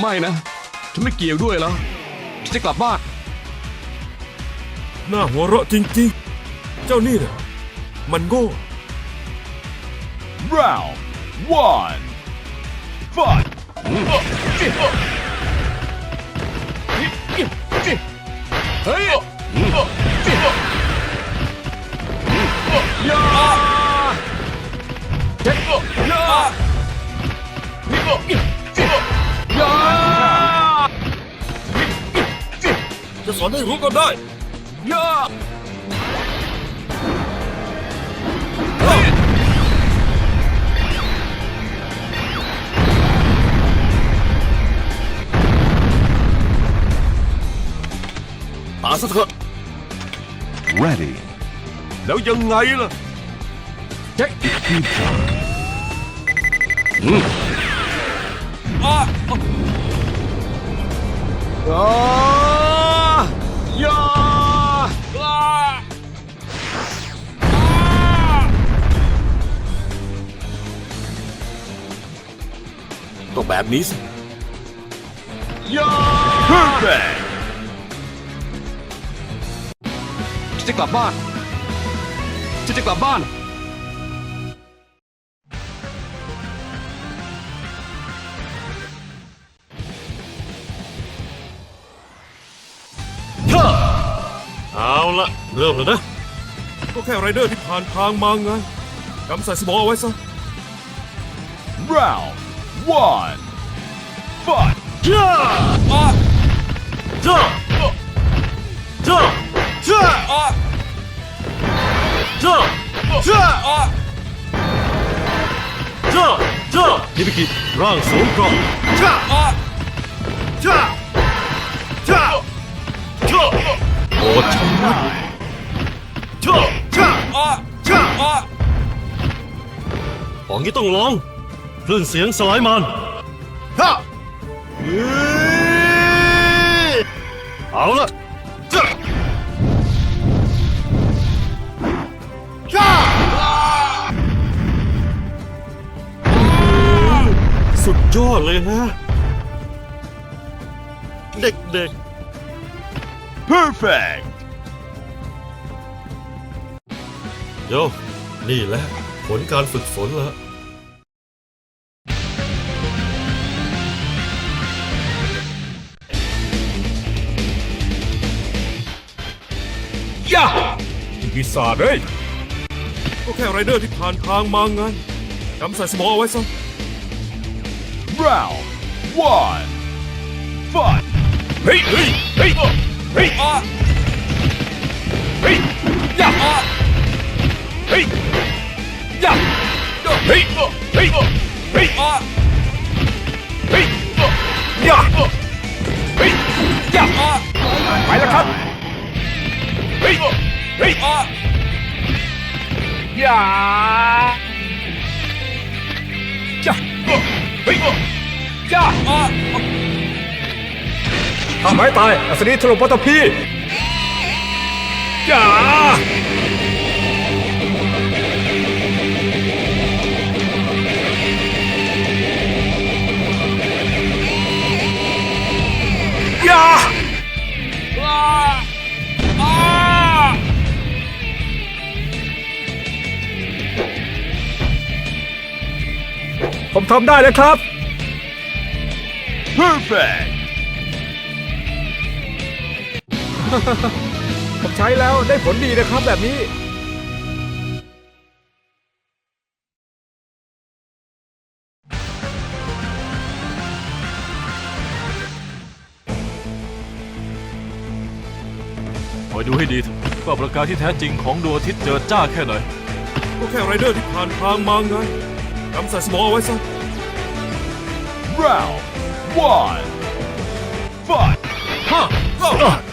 ไม่นะ ฉันไม่เกี่ยวด้วยแล้วฉันจะกลับบ้าน หน้าหัวเราะจริงๆ เจ้านี่น่ะมันโง่ Round one. Fight. เฮ้ยยาเจ็ดยา สอนให้รู้ก็ได้ยาตาซะเถอะ Ready. แล้วยังไงล่ะเจ็ดอ้า ยายาอ้าต้องแบบนี้สิยา Perfect. ฉันจะกลับบ้านฉันจะกลับบ้าน เอาละเริ่มแล้วนะ ก็แค่ไรเดอร์ที่ผ่านทางมาไงกำใส่สมองเอาไว้ซะ Round one. Fight. จ้าอ้าจ้าจ้าจ้าอ้าจ้าจ้าอ้าจ้าจ้าฮิบิกิร่างสูงกรอบจ้าอ้าจ้า โอ้ชะมัดจ้าจ้าอ้าจ้าอ้าของนี้ต้องลองคลื่นเสียงสลายมันฮ่าเอาละจ้าจ้าสุดยอดเลยนะเด็ก Perfect. ๆโยนี่แหละ ผลการฝึกฝนแล้วยาปีศาจเอ้ยก็แค่ไรเดอร์ที่ผ่านทางมาไงจำใส่สมองเอาไว้ซะ Round one. Fight. เฮ้ยเฮ้ยเฮ้ย เฮ้ยอะเฮ้ยย่าอะเฮ้ยย่าเฮ้ยเฮ้ยเฮ้ยอะเฮ้ยย่าเฮ้ยย่าอะไปแล้วครับเฮ้ยเฮ้ยอะย่าย่า ทำให้ตาย อัศนีถล่มปัตตภีอย่าอย่าอ้าอ้าผมทำได้เลยครับ Perfect. ผมใช้แล้วได้ผลดีนะครับแบบนี้ คอยดูให้ดีเถอะว่าประกายที่แท้จริงของดวงอาทิตย์เจิดจ้าแค่ไหน ก็แค่ไรเดอร์ที่ผ่านทางมาไงจำใส่สมองเอาไว้ซะ Round one. Fight. ฮ่า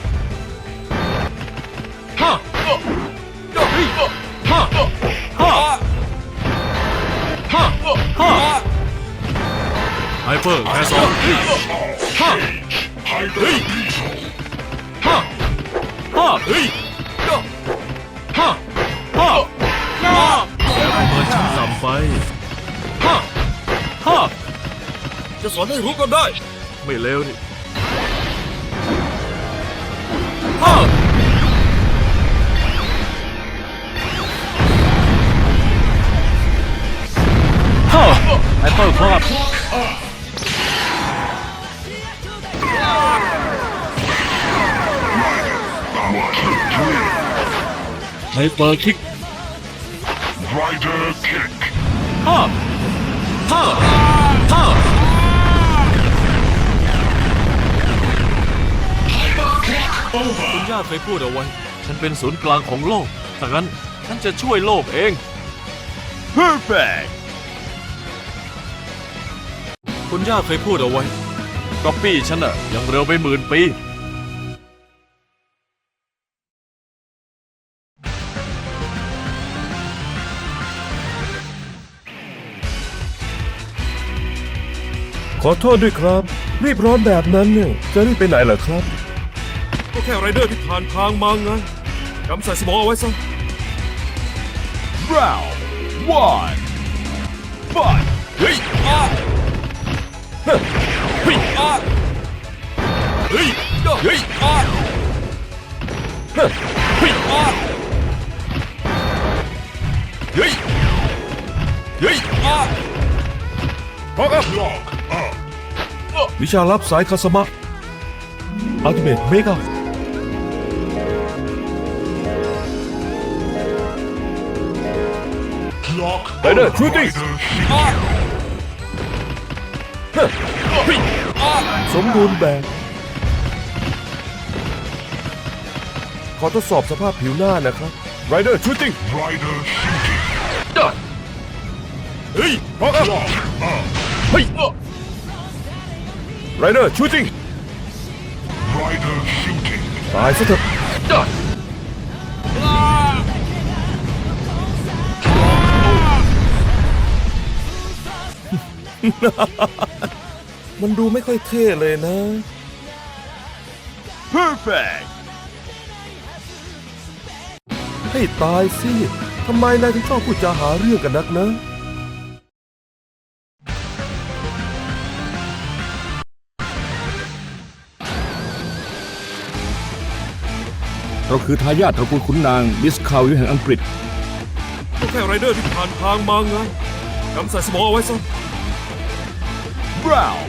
เปอร์แคสอลฮ่าเฮ้ยฮ่าฮ่าเฮ้ยฮ่าฮ่าฮ่าเปิดชั้นต่ำไปฮ่าฮ่าจะสอนให้รู้ก็ได้ ไม่เลวนี่ฮ่าไฮเปอร์ครับ ไฮเปอร์คิก Rider kick. ฮ่าฮ่าฮ่าคุณย่าเคยพูดเอาไว้ ฉันเป็นศูนย์กลางของโลกดังนั้นฉันจะช่วยโลกเอง Perfect. คุณย่าเคยพูดเอาไว้ก๊อปปี้ฉันน่ะยังเร็วไปหมื่นปี ขอโทษด้วยครับ รีบร้อนแบบนั้นเนี่ยจะรีบไปไหนเหรอครับ ก็แค่ไรเดอร์ที่ผ่านทางมาไงจำใส่สมองเอาไว้ซะ Round one. Fight. เฮ้ยอ้าเฮ้ยอ้าเฮ้ยเฮ้ยอ้าเฮ้ยอ้าเฮ้ยเฮ้ยอ้าพอครับ วิชาลับสายคาสมะอัลติเมทเมกาไปเด้อ shooting สมบูรณ์แบบ ขอทดสอบสภาพผิวหน้านะครับ Rider shooting. เฮ้ยพอครับเฮ้ย Rider shooting. ตายซะเถอะมันดูไม่ค่อยเท่เลยนะ Perfect. ให้ตายสิทำไมนายถึงชอบพูดจาหาเรื่องกันนักนะ เราคือทายาทตระกูลขุนนางดิสคาวิลแห่งอังกฤษ ก็แค่ไรเดอร์ที่ผ่านทางมาไงจำใส่สมองเอาไว้ซะ Round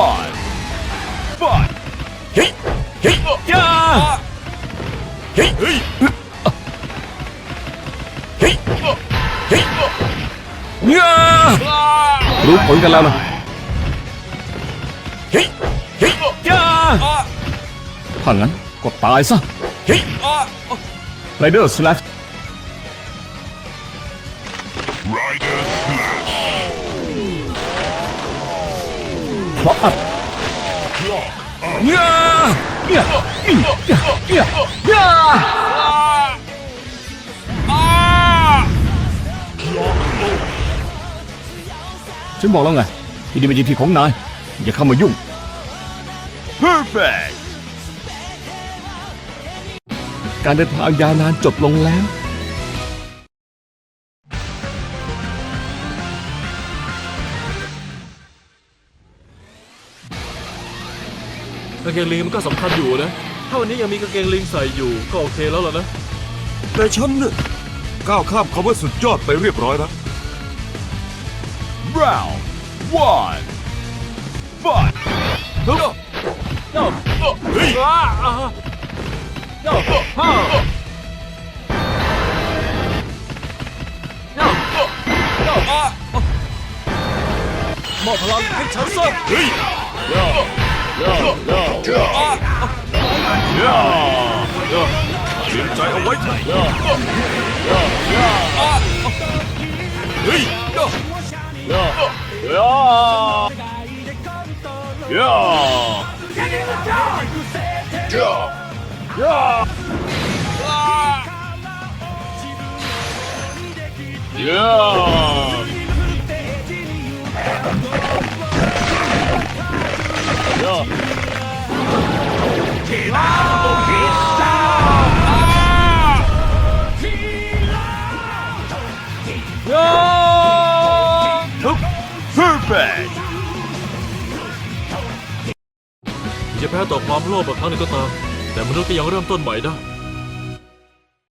one. Fight. เฮ้ยเฮ้ยย่าเฮ้ยเฮ้ยเฮ้ยเฮ้ยรู้ผลกันแล้วนะเฮ้ยเฮ้ยย่าถ้างั้นก็ตายซะ เฮ้ยอ่าไรเดอร์สแลชเพราะอัดเงาเงาเงาเงาเงาเงาฉันบอกแล้วไงที่นี่เป็นทีของนายอย่าเข้ามายุ่ง Perfect. การเดินทางยาวนานจบลงแล้ว กางเกงลิงมันก็สำคัญอยู่นะ ถ้าวันนี้ยังมีกางเกงลิงใส่อยู่ก็โอเคแล้วล่ะนะ แต่ฉันเนี่ยก้าวข้ามคำว่าสุดยอดไปเรียบร้อยแล้ว Round one. Fight. เฮ้ย อ่าอ่ามอบพลังให้ฉันซะเฮ้ยเตรียมใจเอาไว้เถอะเฮ้ย Perfect. จะแพ้ต่อความโลภบางครั้งหนึ่งก็ตาม แต่มนุษย์ก็ยังเริ่มต้นใหม่ได้